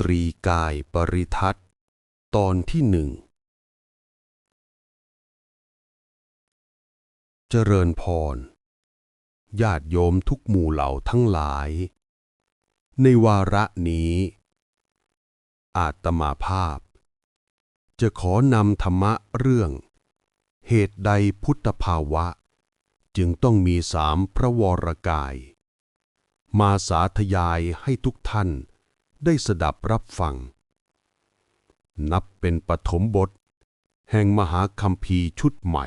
ตรีกายปริทัศน์ ตอนที่หนึ่ง เจริญพร ญาติโยมทุกหมู่เหล่าทั้งหลาย ในวาระนี้ อาตมาภาพ จะขอนำธรรมะเรื่อง เหตุใดพุทธภาวะ จึงต้องมีสามพระวรกาย มาสาธยายให้ทุกท่าน ได้สดับรับฟัง นับเป็นปฐมบท แห่งมหาคัมภีร์ชุดใหม่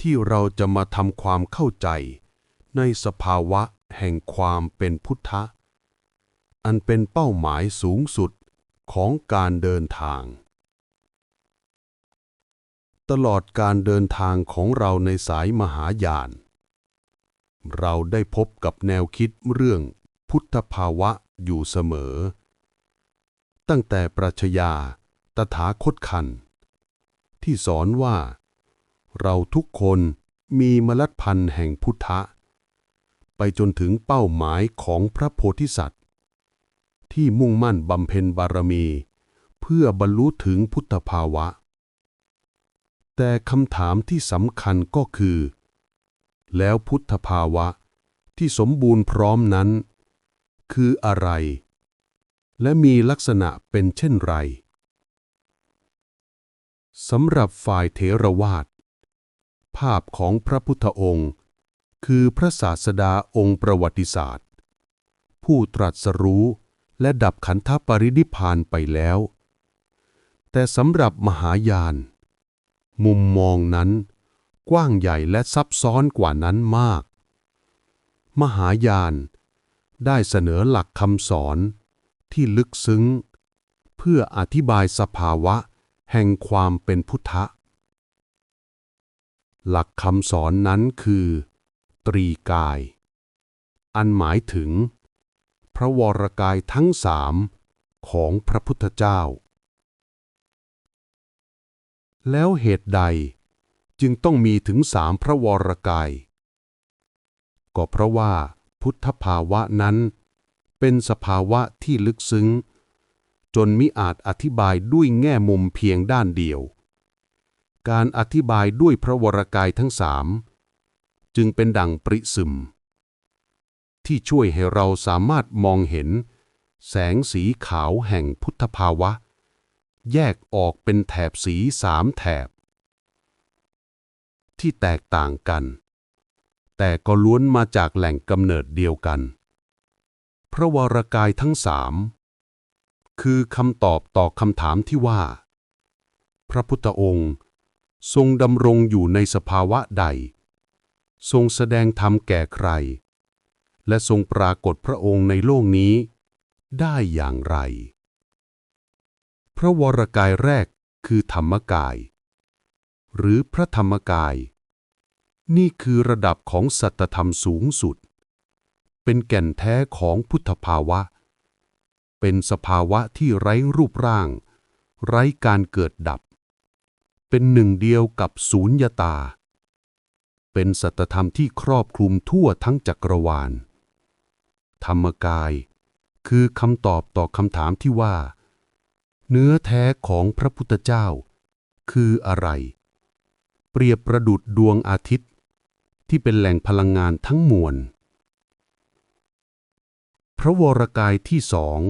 ที่เราจะมาทำความเข้าใจในสภาวะแห่งความเป็นพุทธะ อันเป็นเป้าหมายสูงสุดของการเดินทาง ตลอดการเดินทางของเราในสายมหายาน เราได้พบกับแนวคิดเรื่องพุทธภาวะ อยู่เสมอ ตั้งแต่ปรัชญาตถาคตคัน ที่สอนว่า เราทุกคนมีเมล็ดพันธุ์แห่งพุทธะ ไปจนถึงเป้าหมายของพระโพธิสัตว์ ที่มุ่งมั่นบำเพ็ญบารมี เพื่อบรรลุถึงพุทธภาวะ แต่คำถามที่สำคัญก็คือ แล้วพุทธภาวะที่สมบูรณ์พร้อมนั้น คืออะไร และมีลักษณะเป็นเช่นไรสำหรับฝ่ายเถรวาท ภาพของพระพุทธองค์ คือพระศาสดาองค์ประวัติศาสตร์ ผู้ตรัสรู้และดับขันธปรินิพานไปแล้ว แต่สำหรับมหายาน มุมมองนั้น กว้างใหญ่และซับซ้อนกว่านั้นมาก มหายาน ได้เสนอหลักคำสอนที่ลึกซึ้ง เพื่ออธิบายสภาวะแห่งความเป็นพุทธะ หลักคำสอนนั้นคือ ตรีกาย อันหมายถึง พระวรกายทั้งสามของพระพุทธเจ้า แล้วเหตุใดจึงต้องมีถึงสามพระวรกาย ก็เพราะว่า พุทธภาวะนั้น เป็นสภาวะที่ลึกซึ้ง จนมิอาจอธิบายด้วยแง่มุมเพียงด้านเดียว การอธิบายด้วยพระวรกายทั้งสามจึงเป็นดังปริซึม ที่ช่วยให้เราสามารถมองเห็น แสงสีขาวแห่งพุทธภาวะ แยกออกเป็นแถบสีสามแถบ ที่แตกต่างกัน แต่ก็ล้วนมาจากแหล่งกำเนิดเดียวกัน พระวรกายทั้งสามคือคำตอบต่อคำถามที่ว่า พระพุทธองค์ ทรงดำรงอยู่ในสภาวะใด ทรงแสดงธรรมแก่ใคร และทรงปรากฏพระองค์ในโลกนี้ ได้อย่างไร พระวรกายแรกคือธรรมกาย หรือพระธรรมกาย นี่คือระดับของสัตธรรมสูงสุด เป็นแก่นแท้ของพุทธภาวะ เป็นสภาวะที่ไร้รูปร่าง ไร้การเกิดดับ เป็นหนึ่งเดียวกับศูนยตา เป็นสัตธรรมที่ครอบคลุมทั่วทั้งจักรวาล ธรรมกายคือคำตอบต่อคำถามที่ว่า เนื้อแท้ของพระพุทธเจ้า คืออะไร เปรียบประดุดดวงอาทิตย์ ที่เป็นแหล่งพลังงานทั้งมวล พระวรกายที่สอง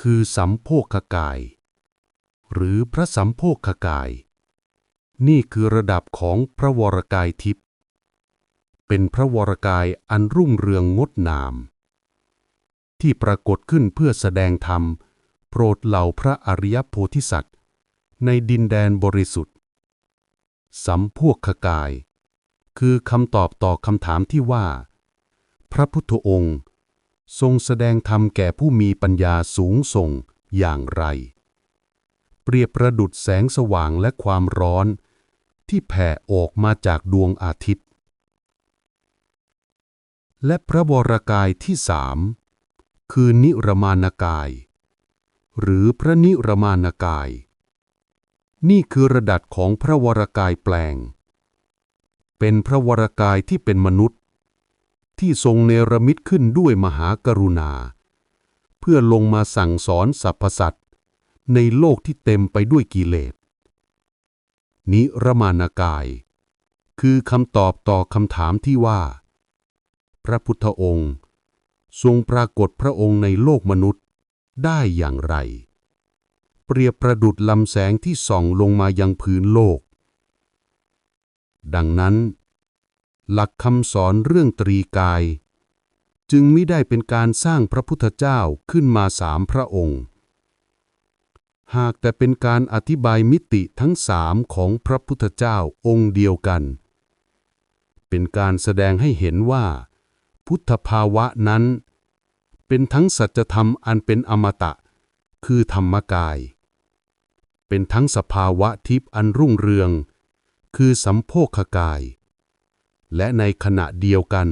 คือสัมโพคกาย หรือพระสัมโพคกาย นี่คือระดับของพระวรกายทิพย์เป็นพระวรกายอันรุ่งเรืองงดงาม ที่ปรากฏขึ้นเพื่อแสดงธรรม โปรดเหล่าพระอริยโพธิสัตว์ ในดินแดนบริสุทธิ์ สัมพวกขกาย คือคำตอบต่อคำถามที่ว่า พระพุทธองค์ ทรงแสดงธรรมแก่ผู้มีปัญญาสูงส่งอย่างไร เปรียบประดุดแสงสว่างและความร้อน ที่แผ่ออกมาจากดวงอาทิตย์ และพระวรกายที่สามคือนิรมานกาย หรือพระนิรมานกาย นี่คือระดับของพระวรกายแปลง เป็นพระวรกายที่เป็นมนุษย์ ที่ทรงเนรมิตขึ้นด้วยมหากรุณา เพื่อลงมาสั่งสอนสรรพสัตว์ ในโลกที่เต็มไปด้วยกิเลส นิรมานกาย คือคำตอบต่อคำถามที่ว่า พระพุทธองค์ ทรงปรากฏพระองค์ในโลกมนุษย์ได้อย่างไร เปรียบประดุดลำแสงที่ส่องลงมายังพื้นโลก ดังนั้น หลักคำสอนเรื่องตรีกาย จึงไม่ได้เป็นการสร้างพระพุทธเจ้าขึ้นมาสามพระองค์ หากแต่เป็นการอธิบายมิติทั้งสามของพระพุทธเจ้าองค์เดียวกัน เป็นการแสดงให้เห็นว่า พุทธภาวะนั้น เป็นทั้งสัจธรรมอันเป็นอมตะ คือธรรมกาย เป็นทั้งสภาวะทิพย์อันรุ่งเรือง คือสัมโพคกาย และในขณะเดียวกัน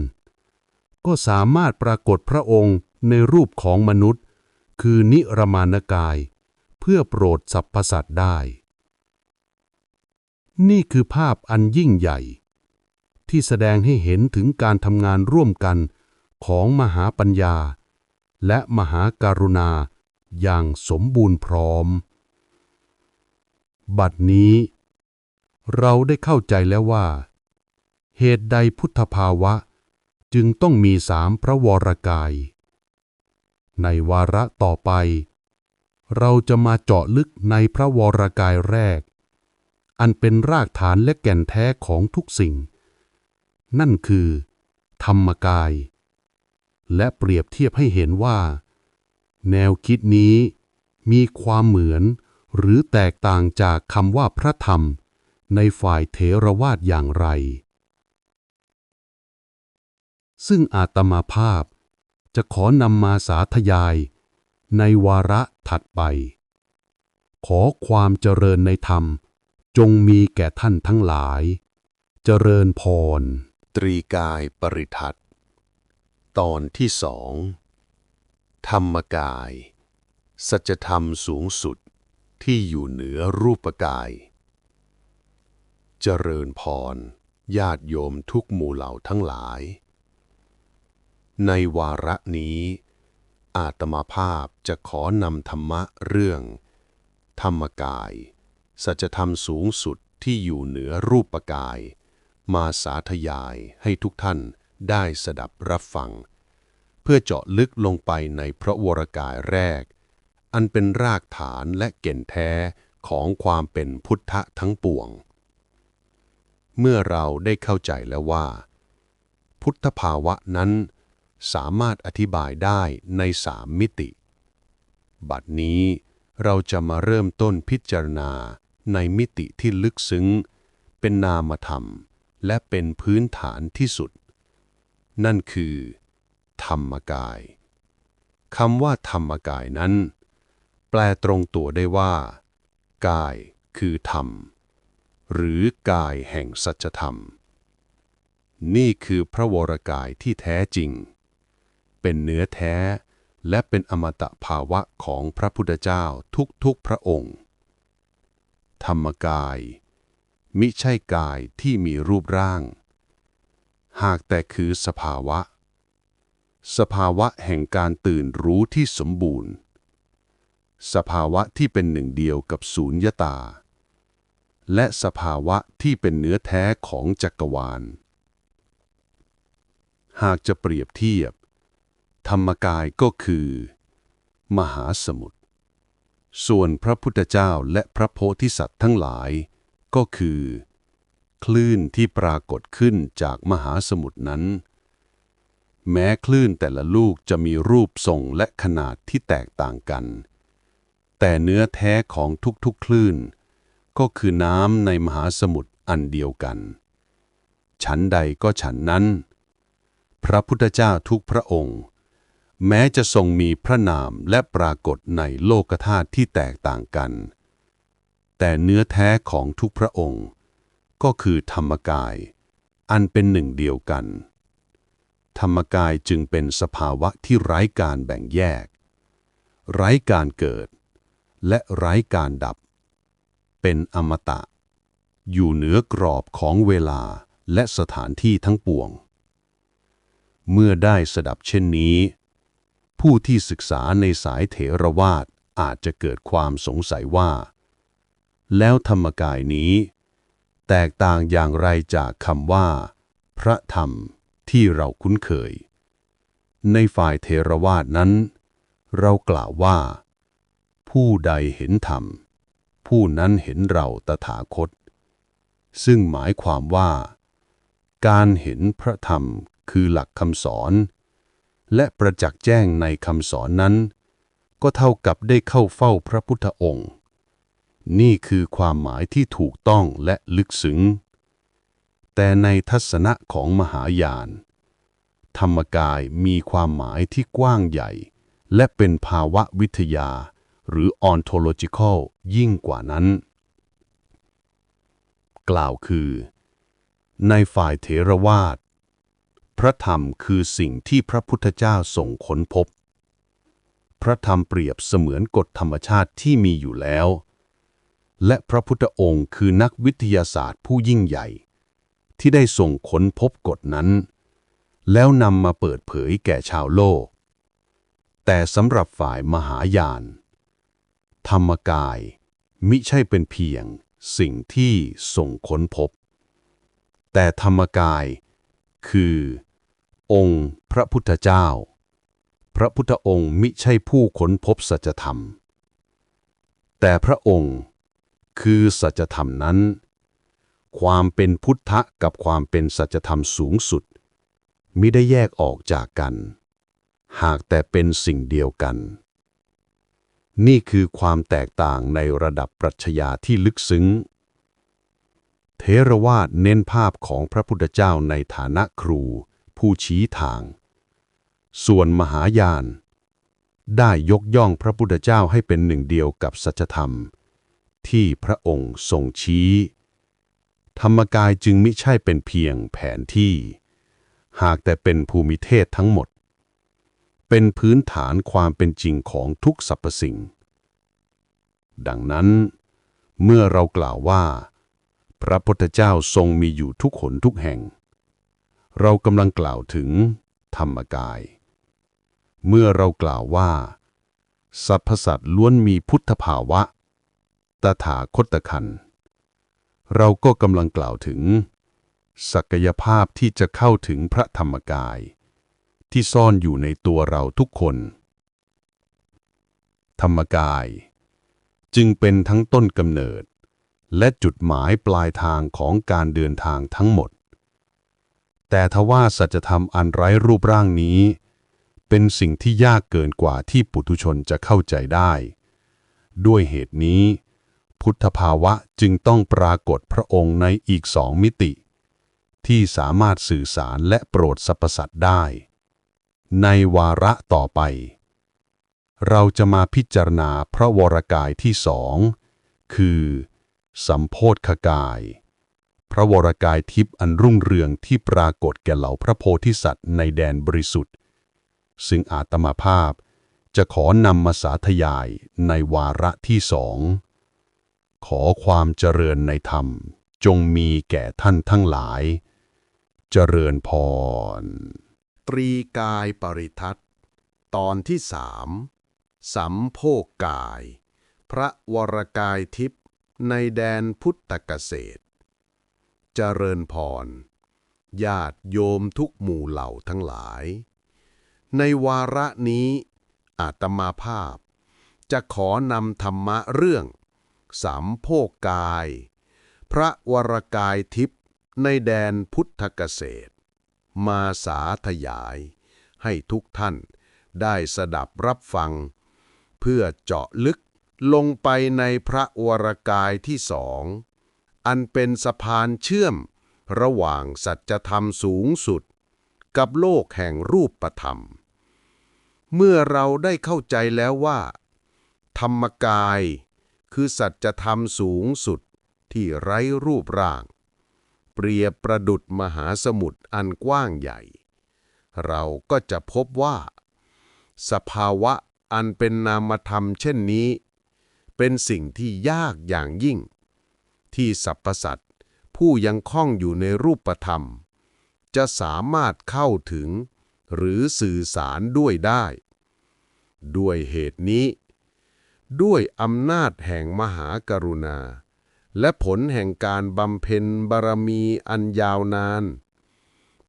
ก็สามารถปรากฏพระองค์ในรูปของมนุษย์ คือนิรมานกาย เพื่อโปรดสรรพสัตว์ได้ นี่คือภาพอันยิ่งใหญ่ ที่แสดงให้เห็นถึงการทำงานร่วมกันของมหาปัญญา และมหาการุณาอย่างสมบูรณ์พร้อม บัดนี้ เราได้เข้าใจแล้วว่า เหตุใดพุทธภาวะ จึงต้องมีสามพระวรกาย ในวาระต่อไป เราจะมาเจาะลึกในพระวรกายแรก อันเป็นรากฐานและแก่นแท้ของทุกสิ่ง นั่นคือ ธรรมกาย และเปรียบเทียบให้เห็นว่า แนวคิดนี้มีความเหมือนหรือแตกต่างจากคำว่าพระธรรม ในฝ่ายเถรวาทอย่างไร ซึ่งอาตมาภาพจะขอนำมาสาธยาย ในวาระถัดไป ขอความเจริญในธรรม จงมีแก่ท่านทั้งหลาย เจริญพร ตรีกายปริทัตตอนที่สอง ธรรมกาย สัจธรรมสูงสุดที่อยู่เหนือรูปกาย เจริญพร ญาติโยมทุกหมู่เหล่าทั้งหลาย ในวาระนี้ อาตมาภาพจะขอนำธรรมะเรื่อง ธรรมกาย สัจธรรมสูงสุดที่อยู่เหนือรูปกาย มาสาธยายให้ทุกท่านได้สดับรับฟัง เพื่อเจาะลึกลงไปในพระวรกายแรก อันเป็นรากฐานและเก่นแท้ของความเป็นพุทธะทั้งปวง เมื่อเราได้เข้าใจแล้วว่า พุทธภาวะนั้นสามารถอธิบายได้ในสามมิติ บัดนี้เราจะมาเริ่มต้นพิจารณาในมิติที่ลึกซึ้ง เป็นนามธรรม และเป็นพื้นฐานที่สุด นั่นคือ ธรรมกายคำว่าธรรมกายนั้น แปลตรงตัวได้ว่า กายคือธรรม หรือกายแห่งสัจธรรม นี่คือพระวรกายที่แท้จริง เป็นเนื้อแท้และเป็นอมตะภาวะของพระพุทธเจ้าทุกๆพระองค์ ธรรมกาย มิใช่กายที่มีรูปร่าง หากแต่คือสภาวะ สภาวะแห่งการตื่นรู้ที่สมบูรณ์ สภาวะที่เป็นหนึ่งเดียวกับศูนยตา และสภาวะที่เป็นเนื้อแท้ของจักรวาล หากจะเปรียบเทียบ ธรรมกายก็คือ มหาสมุทร ส่วนพระพุทธเจ้าและพระโพธิสัตว์ทั้งหลายก็คือ คลื่นที่ปรากฏขึ้นจากมหาสมุทรนั้น แม้คลื่นแต่ละลูกจะมีรูปทรงและขนาดที่แตกต่างกัน แต่เนื้อแท้ของทุกๆ คลื่น ก็คือน้ำในมหาสมุทรอันเดียวกัน ฉันใดก็ฉันนั้น พระพุทธเจ้าทุกพระองค์ แม้จะทรงมีพระนามและปรากฏในโลกธาตุที่แตกต่างกัน แต่เนื้อแท้ของทุกพระองค์ ก็คือธรรมกาย อันเป็นหนึ่งเดียวกัน ธรรมกายจึงเป็นสภาวะที่ไร้การแบ่งแยก ไร้การเกิด และไร้การดับ เป็นอมตะ อยู่เหนือกรอบของเวลาและสถานที่ทั้งปวง เมื่อได้สดับเช่นนี้ ผู้ที่ศึกษาในสายเถรวาทอาจจะเกิดความสงสัยว่า แล้วธรรมกายนี้ แตกต่างอย่างไรจากคำว่า พระธรรมที่เราคุ้นเคย ในฝ่ายเทรวาทนั้น เรากล่าวว่า ผู้ใดเห็นธรรม ผู้นั้นเห็นเราตถาคต ซึ่งหมายความว่า การเห็นพระธรรมคือหลักคำสอน และประจักษ์แจ้งในคำสอนนั้น ก็เท่ากับได้เข้าเฝ้าพระพุทธองค์ นี่คือความหมายที่ถูกต้องและลึกซึ้ง แต่ในทัศนะของมหายาน ธรรมกายมีความหมายที่กว้างใหญ่ และเป็นภาวะวิทยา หรือ ontological ยิ่งกว่านั้น กล่าวคือ ในฝ่ายเถรวาท พระธรรมคือสิ่งที่พระพุทธเจ้าส่งค้นพบ พระธรรมเปรียบเสมือนกฎธรรมชาติที่มีอยู่แล้ว และพระพุทธองค์คือนักวิทยาศาสตร์ผู้ยิ่งใหญ่ ที่ได้ส่งค้นพบกฎนั้น แล้วนำมาเปิดเผยแก่ชาวโลกแต่สำหรับฝ่ายมหายาน ธรรมกาย มิใช่เป็นเพียงสิ่งที่ส่งค้นพบ แต่ธรรมกายคือ องค์พระพุทธเจ้า พระพุทธองค์มิใช่ผู้ค้นพบสัจธรรม แต่พระองค์คือสัจธรรมนั้น ความเป็นพุทธะกับความเป็นสัจธรรมสูงสุดมิได้แยกออกจากกัน หากแต่เป็นสิ่งเดียวกัน นี่คือความแตกต่างในระดับปรัชญาที่ลึกซึ้ง เทรวาทเน้นภาพของพระพุทธเจ้าในฐานะครู ผู้ชี้ทาง ส่วนมหายาน ได้ยกย่องพระพุทธเจ้าให้เป็นหนึ่งเดียวกับสัจธรรม ที่พระองค์ทรงชี้ ธรรมกายจึงมิใช่เป็นเพียงแผนที่ หากแต่เป็นภูมิเทศทั้งหมด เป็นพื้นฐานความเป็นจริงของทุกสรรพสิ่ง ดังนั้น เมื่อเรากล่าวว่า พระพุทธเจ้าทรงมีอยู่ทุกหนทุกแห่ง เรากำลังกล่าวถึงธรรมกาย เมื่อเรากล่าวว่าสรรพสัตว์ล้วนมีพุทธภาวะ ตถาคตคัน เราก็กำลังกล่าวถึง ศักยภาพที่จะเข้าถึงพระธรรมกาย ที่ซ่อนอยู่ในตัวเราทุกคน ธรรมกาย จึงเป็นทั้งต้นกำเนิด และจุดหมายปลายทางของการเดินทางทั้งหมด แต่ทว่าสัจธรรมอันไร้รูปร่างนี้ เป็นสิ่งที่ยากเกินกว่าที่ปุถุชนจะเข้าใจได้ ด้วยเหตุนี้ พุทธภาวะจึงต้องปรากฏพระองค์ในอีกสองมิติที่สามารถสื่อสารและโปรดสรรพสัตว์ได้ ในวาระต่อไป เราจะมาพิจารณาพระวรกายที่สองคือ สัมโพธคกาย พระวรกายทิพย์อันรุ่งเรืองที่ปรากฏแก่เหล่าพระโพธิสัตว์ในแดนบริสุทธิ์ ซึ่งอาตมาภาพจะขอนำมาสาธยายในวาระที่สอง ขอความเจริญในธรรมจงมีแก่ท่านทั้งหลาย เจริญพร ตรีกายปริทัศน์ตอนที่สามสัมโภคกาย พระวรกายทิพย์ในแดนพุทธเกษตร เจริญพร ญาติโยมทุกหมู่เหล่าทั้งหลาย ในวาระนี้อาตมาภาพ จะขอนำธรรมะเรื่องสัมโภคกาย พระวรกายทิพย์ในแดนพุทธเกษตร มาสาธยาย ให้ทุกท่านได้สดับรับฟัง เพื่อเจาะลึกลงไปในพระวรกายที่สอง อันเป็นสะพานเชื่อม ระหว่างสัจธรรมสูงสุด กับโลกแห่งรูปธรรม เมื่อเราได้เข้าใจแล้วว่า ธรรมกายคือสัจธรรมสูงสุดที่ไร้รูปร่าง เปรียบประดุดมหาสมุทรอันกว้างใหญ่ เราก็จะพบว่า สภาวะอันเป็นนามธรรมเช่นนี้ เป็นสิ่งที่ยากอย่างยิ่ง ที่สรรพสัตว์ผู้ยังคล้องอยู่ในรูปธรรม จะสามารถเข้าถึง หรือสื่อสารด้วยได้ ด้วยเหตุนี้ ด้วยอำนาจแห่งมหากรุณา และผลแห่งการบำเพ็ญบารมีอันยาวนาน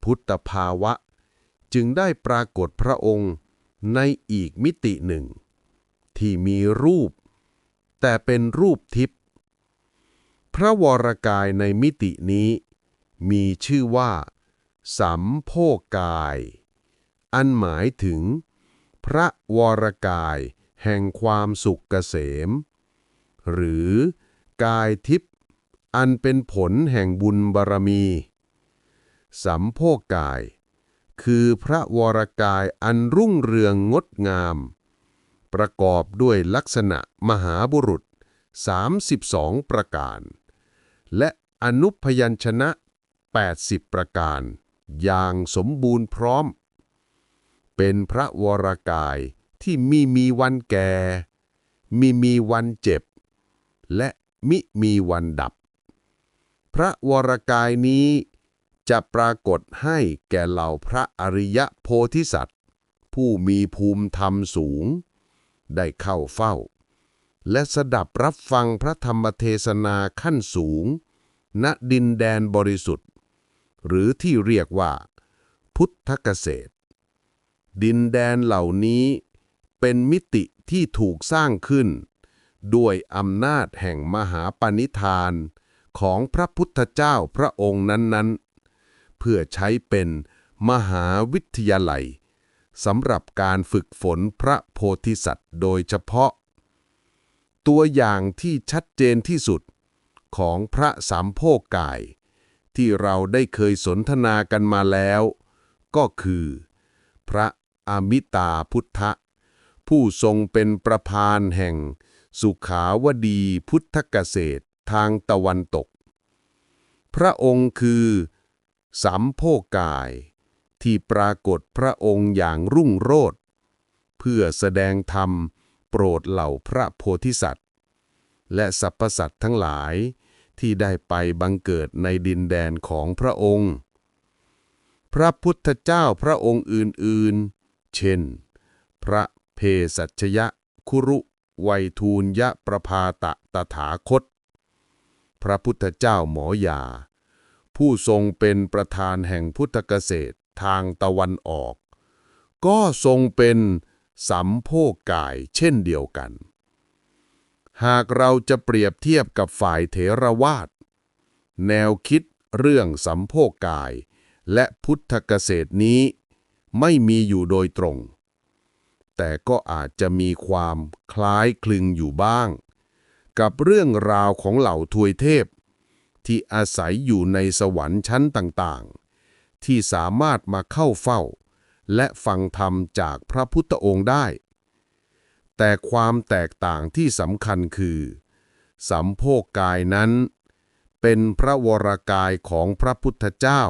พุทธภาวะจึงได้ปรากฏพระองค์ในอีกมิติหนึ่ง ที่มีรูป แต่เป็นรูปทิพย์พระวรกายในมิตินี้ มีชื่อว่า สัมโพกาย อันหมายถึง พระวรกายแห่งความสุขเกษม หรือ กายทิพย์อันเป็นผลแห่งบุญบารมี สัมโพกาย คือพระวรกายอันรุ่งเรืองงดงาม ประกอบด้วยลักษณะมหาบุรุษ 32 ประการ และอนุพยัญชนะ 80 ประการ อย่างสมบูรณ์พร้อม เป็นพระวรกายที่มีมีวันแก่ มีมีวันเจ็บ และ มิมีวันดับ พระวรกายนี้จะปรากฏให้แก่เหล่าพระอริยโพธิสัตว์ ผู้มีภูมิธรรมสูง ได้เข้าเฝ้า และสดับรับฟังพระธรรมเทศนาขั้นสูง ณดินแดนบริสุทธิ์ หรือที่เรียกว่า พุทธเกษตร ดินแดนเหล่านี้เป็นมิติที่ถูกสร้างขึ้น ด้วยอำนาจแห่งมหาปณิธานของพระพุทธเจ้าพระองค์นั้นๆ เพื่อใช้เป็นมหาวิทยาลัยสำหรับการฝึกฝนพระโพธิสัตว์โดยเฉพาะ ตัวอย่างที่ชัดเจนที่สุดของพระสามโพกกาย ที่เราได้เคยสนทนากันมาแล้ว ก็คือ พระอมิตาพุทธผู้ทรงเป็นประพานแห่ง สุขาวดีพุทธเกษตรทางตะวันตก พระองค์คือสัมโพกาย ที่ปรากฏพระองค์อย่างรุ่งโรจน์เพื่อแสดงธรรมโปรดเหล่าพระโพธิสัตว์ และสรรพสัตว์ทั้งหลายที่ได้ไปบังเกิดในดินแดนของพระองค์ พระพุทธเจ้าพระองค์อื่นๆ เช่น พระเพสัชยะคุรุ ไวยทูลยะประพาตะตถาคต พระพุทธเจ้าหมอยา ผู้ทรงเป็นประธานแห่งพุทธเกษตรทางตะวันออก ก็ทรงเป็นสัมโพกายเช่นเดียวกัน หากเราจะเปรียบเทียบกับฝ่ายเถรวาท แนวคิดเรื่องสัมโพกายและพุทธเกษตรนี้ไม่มีอยู่โดยตรง แต่ก็อาจจะมีความคล้ายคลึงอยู่บ้าง กับเรื่องราวของเหล่าทวยเทพ ที่อาศัยอยู่ในสวรรค์ชั้นต่างๆ ที่สามารถมาเข้าเฝ้า และฟังธรรมจากพระพุทธองค์ได้ แต่ความแตกต่างที่สำคัญคือสัมโพกกายนั้น เป็นพระวรากายของพระพุทธเจ้า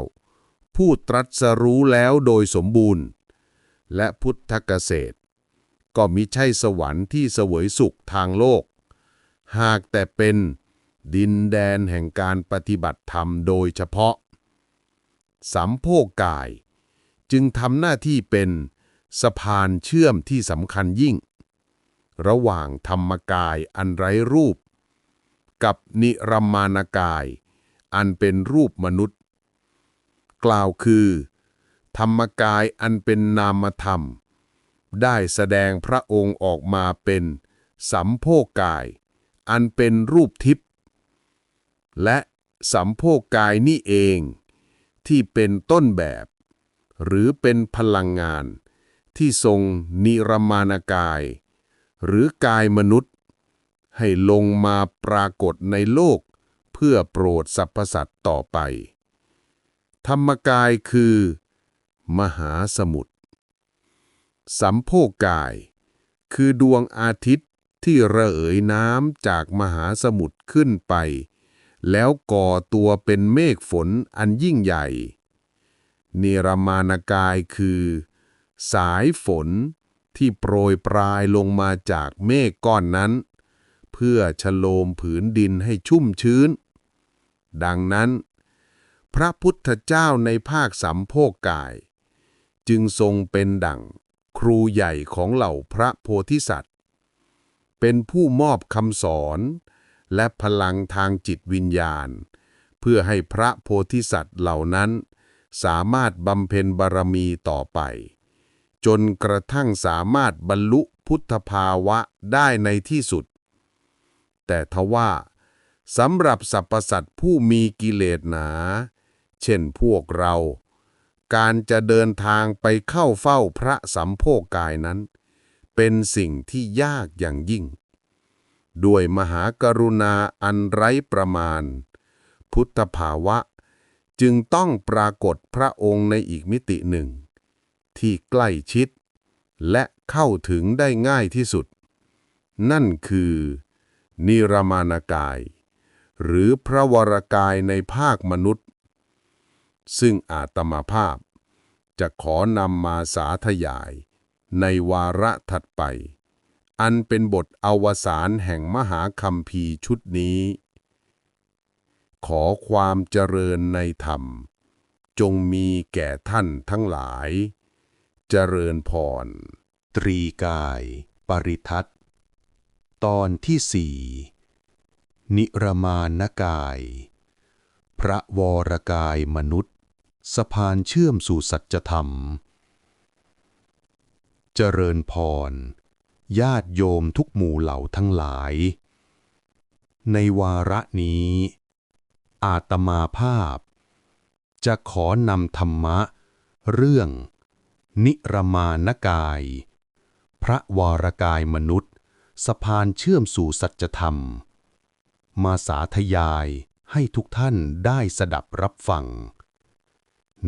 ผู้ตรัสรู้แล้วโดยสมบูรณ์ และพุทธเกษตร ก็มิใช่สวรรค์ที่เสวยสุขทางโลก หากแต่เป็นดินแดนแห่งการปฏิบัติธรรมโดยเฉพาะ สัมโพกกาย จึงทำหน้าที่เป็นสะพานเชื่อมที่สำคัญยิ่ง ระหว่างธรรมกายอันไร้รูป กับนิรมานกาย อันเป็นรูปมนุษย์ กล่าวคือ ธรรมกายอันเป็นนามธรรม ได้แสดงพระองค์ออกมาเป็นสัมโพกกาย อันเป็นรูปทิพย์และสัมโพกกายนี่เอง ที่เป็นต้นแบบ หรือเป็นพลังงาน ที่ทรงนิรมานกาย หรือกายมนุษย์ ให้ลงมาปรากฏในโลก เพื่อโปรดสรรพสัตว์ต่อไป ธรรมกายคือ มหาสมุทร สัมโพกายคือดวงอาทิตย์ที่ระเหยน้ำจากมหาสมุทรขึ้นไป แล้วก่อตัวเป็นเมฆฝนอันยิ่งใหญ่นิรมานกายคือ สายฝนที่โปรยปลายลงมาจากเมฆก้อนนั้น เพื่อชโลมผืนดินให้ชุ่มชื้น ดังนั้น พระพุทธเจ้าในภาคสัมโพกกาย จึงทรงเป็นดั่ง ครูใหญ่ของเหล่าพระโพธิสัตว์ เป็นผู้มอบคำสอน และพลังทางจิตวิญญาณ เพื่อให้พระโพธิสัตว์เหล่านั้น สามารถบำเพ็ญบารมีต่อไป จนกระทั่งสามารถบรรลุพุทธภาวะได้ในที่สุด แต่ทว่าสำหรับสรรพสัตว์ผู้มีกิเลสหนา เช่นพวกเรา การจะเดินทางไปเข้าเฝ้าพระสัมโพกายนั้น เป็นสิ่งที่ยากอย่างยิ่ง ด้วยมหากรุณาอันไร้ประมาณ พุทธภาวะจึงต้องปรากฏพระองค์ในอีกมิติหนึ่ง ที่ใกล้ชิด และเข้าถึงได้ง่ายที่สุด นั่นคือ นิรมานกาย หรือพระวรกายในภาคมนุษย์ ซึ่งอาตมาภาพ จะขอนำมาสาธยาย ในวาระถัดไป อันเป็นบทอวสานแห่งมหาคัมภีร์ชุดนี้ ขอความเจริญในธรรม จงมีแก่ท่านทั้งหลาย เจริญพร ตรีกาย ปริทัตตอนที่สี่นิรมานกาย พระวรกายมนุษย์ สะพานเชื่อมสู่สัจธรรม เจริญพร ญาติโยมทุกหมู่เหล่าทั้งหลาย ในวาระนี้ อาตมาภาพ จะขอนำธรรมะ เรื่อง นิรมานกาย พระวรกายมนุษย์ สะพานเชื่อมสู่สัจธรรม มาสาธยาย ให้ทุกท่านได้สดับรับฟัง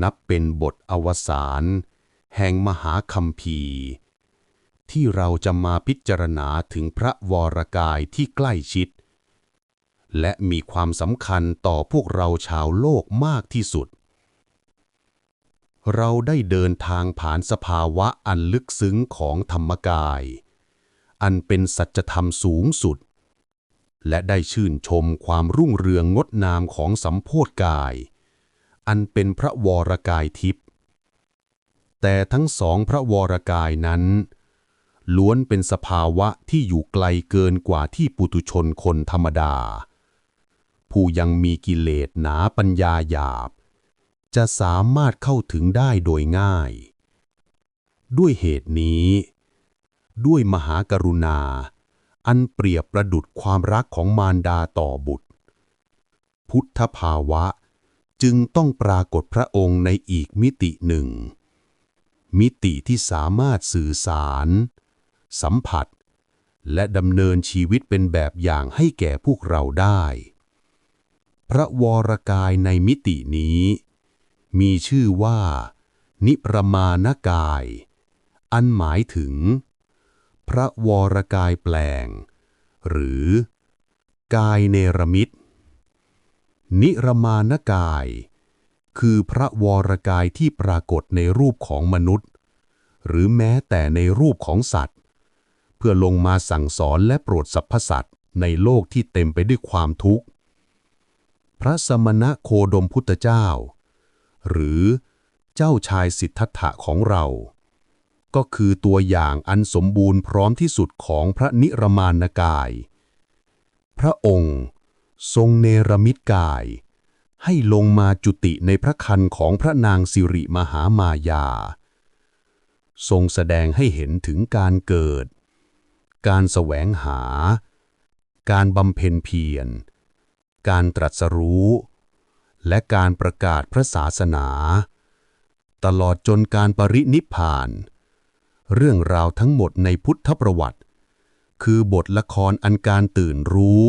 นับเป็นบทอวสานแห่งมหาคัมภีร์ ที่เราจะมาพิจารณาถึงพระวรกายที่ใกล้ชิด และมีความสำคัญต่อพวกเราชาวโลกมากที่สุด เราได้เดินทางผ่านสภาวะอันลึกซึ้งของธรรมกาย อันเป็นสัจธรรมสูงสุด และได้ชื่นชมความรุ่งเรืองงดงามของสัมโพธกาย อันเป็นพระวรกายทิพย์แต่ทั้งสองพระวรกายนั้น ล้วนเป็นสภาวะที่อยู่ไกลเกินกว่าที่ปุตุชนคนธรรมดา ผู้ยังมีกิเลสหนาปัญญาหยาบ จะสามารถเข้าถึงได้โดยง่าย ด้วยเหตุนี้ ด้วยมหากรุณา อันเปรียบประดุดความรักของมารดาต่อบุตร พุทธภาวะจึงต้องปรากฏพระองค์ในอีกมิติหนึ่ง มิติที่สามารถสื่อสาร สัมผัส และดำเนินชีวิตเป็นแบบอย่างให้แก่พวกเราได้ พระวรกายในมิตินี้ มีชื่อว่า นิพรมานกาย อันหมายถึง พระวรกายแปลง หรือ กายเนรมิต นิรมานกาย คือพระวรกายที่ปรากฏในรูปของมนุษย์ หรือแม้แต่ในรูปของสัตว์ เพื่อลงมาสั่งสอนและโปรดสรรพสัตว์ในโลกที่เต็มไปด้วยความทุกข์ พระสมณะโคดมพุทธเจ้า หรือเจ้าชายสิทธัตถะของเรา ก็คือตัวอย่างอันสมบูรณ์พร้อมที่สุดของพระนิรมานกาย พระองค์ ทรงเนรมิตกาย ให้ลงมาจุติในพระคันของพระนางสิริมหามายา ทรงแสดงให้เห็นถึงการเกิด การแสวงหา การบำเพ็ญเพียร การตรัสรู้ และการประกาศพระศาสนา ตลอดจนการปรินิพพานเเรื่องราวทั้งหมดในพุทธประวัติ คือบทละครอันการตื่นรู้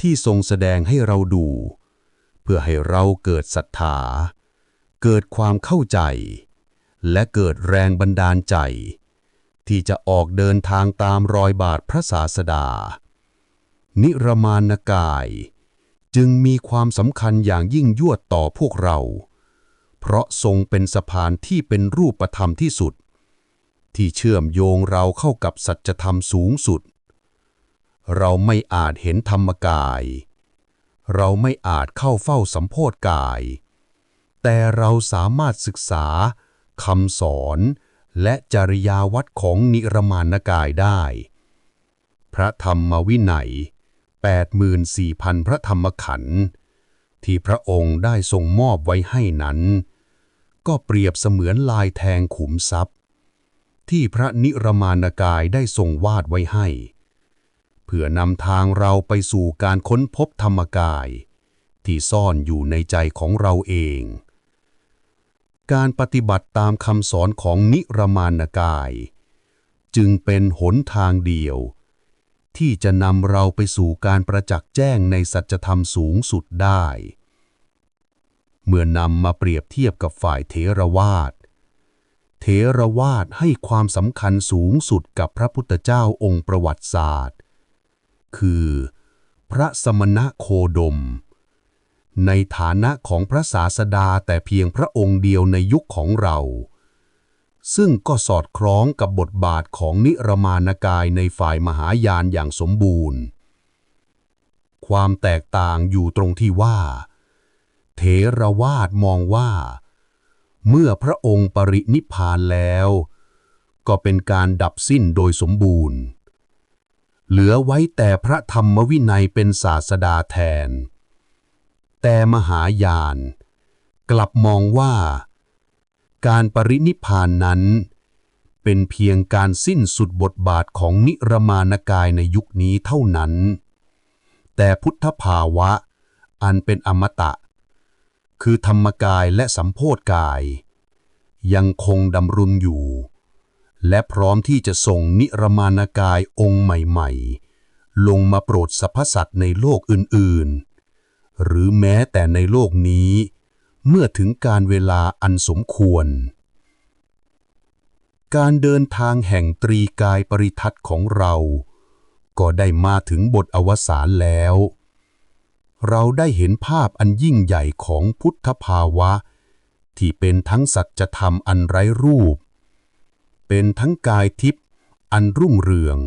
ที่ทรงแสดงให้เราดู เพื่อให้เราเกิดศรัทธา เกิดความเข้าใจ และเกิดแรงบันดาลใจ ที่จะออกเดินทางตามรอยบาทพระศาสดา นิรมานกาย จึงมีความสำคัญอย่างยิ่งยวดต่อพวกเรา เพราะทรงเป็นสะพานที่เป็นรูปธรรมที่สุด ที่เชื่อมโยงเราเข้ากับสัจธรรมสูงสุด เราไม่อาจเห็นธรรมกาย เราไม่อาจเข้าเฝ้าสัมโพธกาย แต่เราสามารถศึกษาคำสอนและจริยาวัดของนิรมานกายได้ พระธรรมวินัย 84,000 พระธรรมขันธ์ที่พระองค์ได้ทรงมอบไว้ให้นั้น ก็เปรียบเสมือนลายแทงขุมทรัพย์ ที่พระนิรมานกายได้ทรงวาดไว้ให้ เพื่อนำทางเราไปสู่การค้นพบธรรมกาย ที่ซ่อนอยู่ในใจของเราเอง การปฏิบัติตามคำสอนของนิรมานกาย จึงเป็นหนทางเดียว ที่จะนำเราไปสู่การประจักษ์แจ้งในสัจธรรมสูงสุดได้ เมื่อนำมาเปรียบเทียบกับฝ่ายเทรวาส เทรวาสให้ความสำคัญสูงสุดกับพระพุทธเจ้าองค์ประวัติศาสตร์ คือ พระสมณะโคดม ในฐานะของพระศาสดาแต่เพียงพระองค์เดียวในยุคของเรา ซึ่งก็สอดคล้องกับบทบาทของนิรมานกายในฝ่ายมหายานอย่างสมบูรณ์ ความแตกต่างอยู่ตรงที่ว่า เถรวาทมองว่า เมื่อพระองค์ปรินิพานแล้ว ก็เป็นการดับสิ้นโดยสมบูรณ์ เหลือไว้แต่พระธรรมวินัยเป็นศาสดาแทน แต่มหายาน กลับมองว่า การปรินิพพานนั้น เป็นเพียงการสิ้นสุดบทบาทของนิรมานกายในยุคนี้เท่านั้น แต่พุทธภาวะอันเป็นอมตะ คือธรรมกายและสัมโพธกาย ยังคงดำรุงอยู่ และพร้อมที่จะส่งนิรมานกายองค์ใหม่ๆ ลงมาโปรดสรรพสัตว์ในโลกอื่นๆ หรือแม้แต่ในโลกนี้ เมื่อถึงการเวลาอันสมควร การเดินทางแห่งตรีกายปริทัศน์ของเรา ก็ได้มาถึงบทอวสานแล้ว เราได้เห็นภาพอันยิ่งใหญ่ของพุทธภาวะ ที่เป็นทั้งสัจธรรมอันไร้รูป เป็นทั้งกายทิพย์อันรุ่งเรือง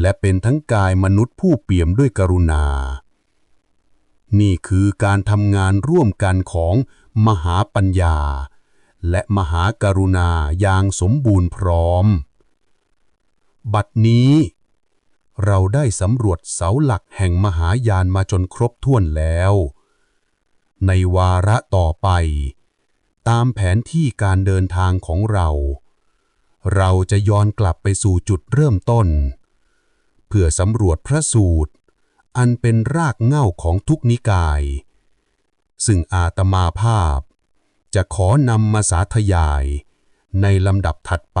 และเป็นทั้งกายมนุษย์ผู้เปี่ยมด้วยกรุณา นี่คือการทำงานร่วมกันของมหาปัญญา และมหากรุณาอย่างสมบูรณ์พร้อม บัดนี้ เราได้สำรวจเสาหลักแห่งมหายานมาจนครบถ้วนแล้ว ในวาระต่อไป ตามแผนที่การเดินทางของเรา เราจะย้อนกลับไปสู่จุดเริ่มต้น เพื่อสำรวจพระสูตร อันเป็นรากเหง้าของทุกนิกาย ซึ่งอาตมาภาพ จะขอนำมาสาธยายในลำดับถัดไป